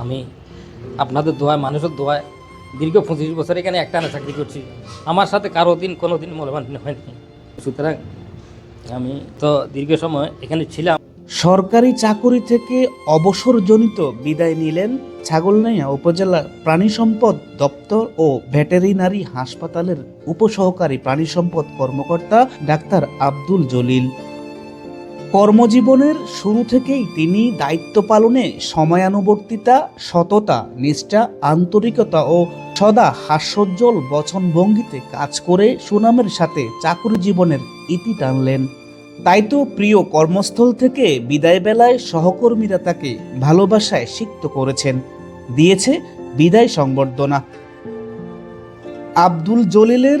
আমি আপনাদের দোয়ায়, মানুষের দোয়ায় দীর্ঘ পঁচিশ বছর এখানে একটা না চাকরি করছি। আমার সাথে কারও দিন, কোনো দিন মূল্যবান হয়নি। সুতরাং আমি তো দীর্ঘ সময় এখানে ছিলাম। সরকারি চাকুরি থেকে অবসরজনিত বিদায় নিলেন ছাগলনাইয়া উপজেলা প্রাণী সম্পদ দপ্তর ও ভেটেরিনারি হাসপাতালের উপসহকারী প্রাণী সম্পদ কর্মকর্তা ডাক্তার আব্দুল জলিল। কর্মজীবনের শুরু থেকেই তিনি দায়িত্ব পালনে সময়ানুবর্তিতা, সততা, নিষ্ঠা, আন্তরিকতা ও সদা হাস্যোজ্জ্বল বচনভঙ্গিতে কাজ করে সুনামের সাথে চাকুরি জীবনের ইতি টানলেন। তাই তো প্রিয় কর্মস্থল থেকে বিদায় বেলায় সহকর্মীরা তাকে ভালোবাসায় সিক্ত করেছেন। দিয়েছে বিদায় সংবর্ধনা। আব্দুল জলিলের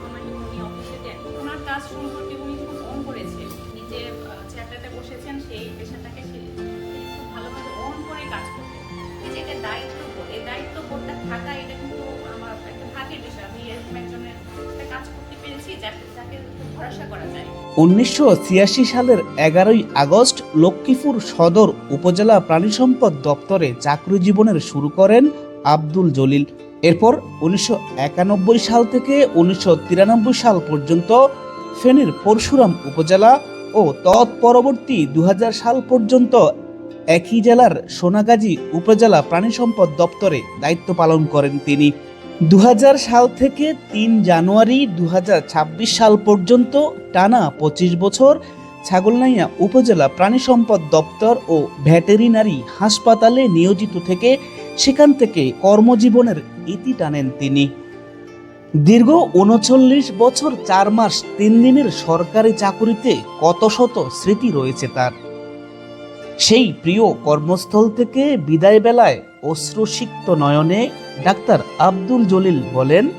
উনিশশো সালের এগারোই আগস্ট লক্ষ্মীপুর সদর উপজেলা প্রাণী সম্পদ দপ্তরে চাকরি জীবনের শুরু করেন আব্দুল জলিল। এরপর উনিশশো একানব্বই সাল থেকে উনিশশো তিরানব্বই সাল পর্যন্ত ফেনীর পরশুরাম উপজেলা ও তৎপরবর্তী দু হাজার সাল পর্যন্ত একই জেলার সোনাগাজী উপজেলা প্রাণী সম্পদ দপ্তরে দায়িত্ব পালন করেন তিনি। দু সাল থেকে তিন জানুয়ারি দু হাজার ছাব্বিশ সাল পর্যন্ত টানা পঁচিশ বছর ছাগলনাইয়া উপজেলা প্রাণী সম্পদ দপ্তর ও ভেটেরিনারি হাসপাতালে নিয়োজিত থেকে সেখান থেকে কর্মজীবনের ইতি টানেন তিনি। দীর্ঘ উনচল্লিশ বছর চার মাস তিন দিনের সরকারি চাকুরিতে কত শত স্মৃতি রয়েছে তার। সেই প্রিয় কর্মস্থল থেকে বিদায় বেলায় অশ্রুসিক্ত নয়নে ডাক্তার আব্দুল জলিল বলেন,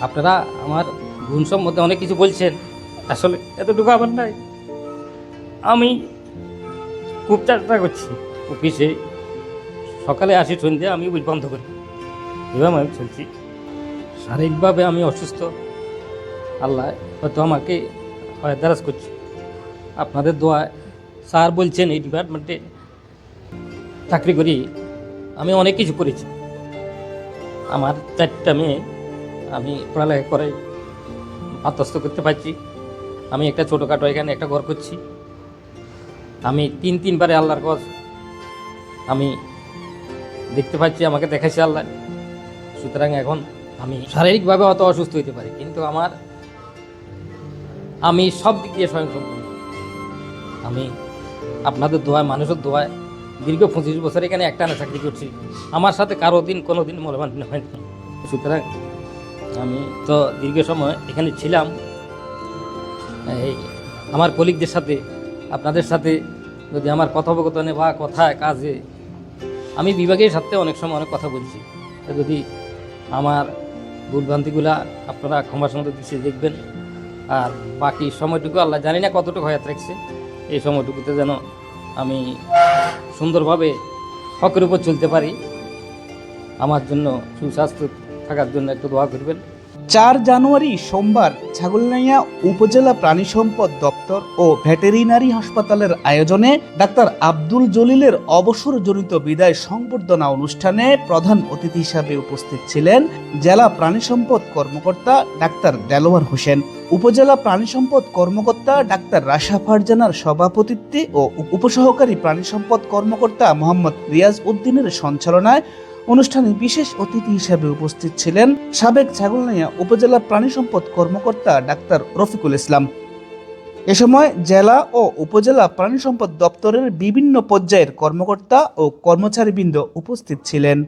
আপনারা আমার গুণ সম্বন্ধে অনেক কিছু বলছেন, আসলে এতটুকু আমার নাই। আমি খুব চেষ্টা করছি অফিসে। সকালে আসি সন্ধ্যে, আমি ওই বন্ধ করি। এভাবে আমি চলছি। শারীরিকভাবে আমি অসুস্থ। আল্লাহ হয়তো আমাকে হয়দারাজ করছে। আপনাদের দোয়া স্যার বলছেন এই ডিপার্টমেন্টে চাকরি করি। আমি অনেক কিছু করেছি। আমার চারটা মেয়ে আমি পড়ালেখা করে আত্মস্থ করতে পারছি। আমি একটা ছোটোখাটো এখানে একটা ঘর করছি আমি তিন তিনবারে আল্লাহর কজ আমি দেখতে পাচ্ছি, আমাকে দেখাইছে আল্লাহ। সুতরাং এখন আমি শারীরিকভাবে অত অসুস্থ হইতে পারি, কিন্তু আমার আমি সব দিক দিয়ে স্বয়ংসম্পূর্ণ। আমি আপনাদের দোয়ায়, মানুষের দোয়ায় দীর্ঘ পঁচিশ বছর এখানে একটা না চাকরি করছি। আমার সাথে কারও দিন কোনো দিন মূল্যবান হয়নি সুতরাং আমি তো দীর্ঘ সময় এখানে ছিলাম। এই আমার কলিগদের সাথে, আপনাদের সাথে যদি আমার কথোপকথনে বা কথায় কাজে, আমি বিভাগের সাথে অনেক সময় অনেক কথা বলছি। যদি আমার ভুলভ্রান্তিগুলা আপনারা ক্ষমার সঙ্গে দিচ্ছে দেখবেন। আর বাকি সময়টুকু আল্লাহ জানি না কতটুকু হয়াত রাখছে, এই সময়টুকুতে যেন আমি সুন্দরভাবে হকের উপর চলতে পারি। আমার জন্য সুস্বাস্থ্য থাকার জন্য একটু দোয়া করবেন। চার জানুয়ারি সোমবার ছাগলনাইয়া উপজেলা প্রাণী সম্পদ দপ্তর ও ভেটেরিনারি হাসপাতালের আয়োজনে ডাক্তার আব্দুল জলিলের অবসরজনিত বিদায় সংবর্ধনা অনুষ্ঠানে প্রধান অতিথি হিসাবে উপস্থিত ছিলেন জেলা প্রাণী সম্পদ কর্মকর্তা ডাক্তার দেলোয়ার হোসেন, উপজেলা প্রাণী সম্পদ কর্মকর্তা ডাক্তার রাশা ফারজানার সভাপতিত্বে ও উপসহকারী প্রাণী সম্পদ কর্মকর্তা মোহাম্মদ রিয়াজ উদ্দিনের সঞ্চালনায় অনুষ্ঠানে বিশেষ অতিথি হিসেবে উপস্থিত ছিলেন সাবেক ছাগলনাইয়া উপজেলা প্রাণী সম্পদ কর্মকর্তা ডাক্তার রফিকুল ইসলাম। এ সময় জেলা ও উপজেলা প্রাণী সম্পদ দপ্তরের বিভিন্ন পর্যায়ের কর্মকর্তা ও কর্মচারীবৃন্দ উপস্থিত ছিলেন।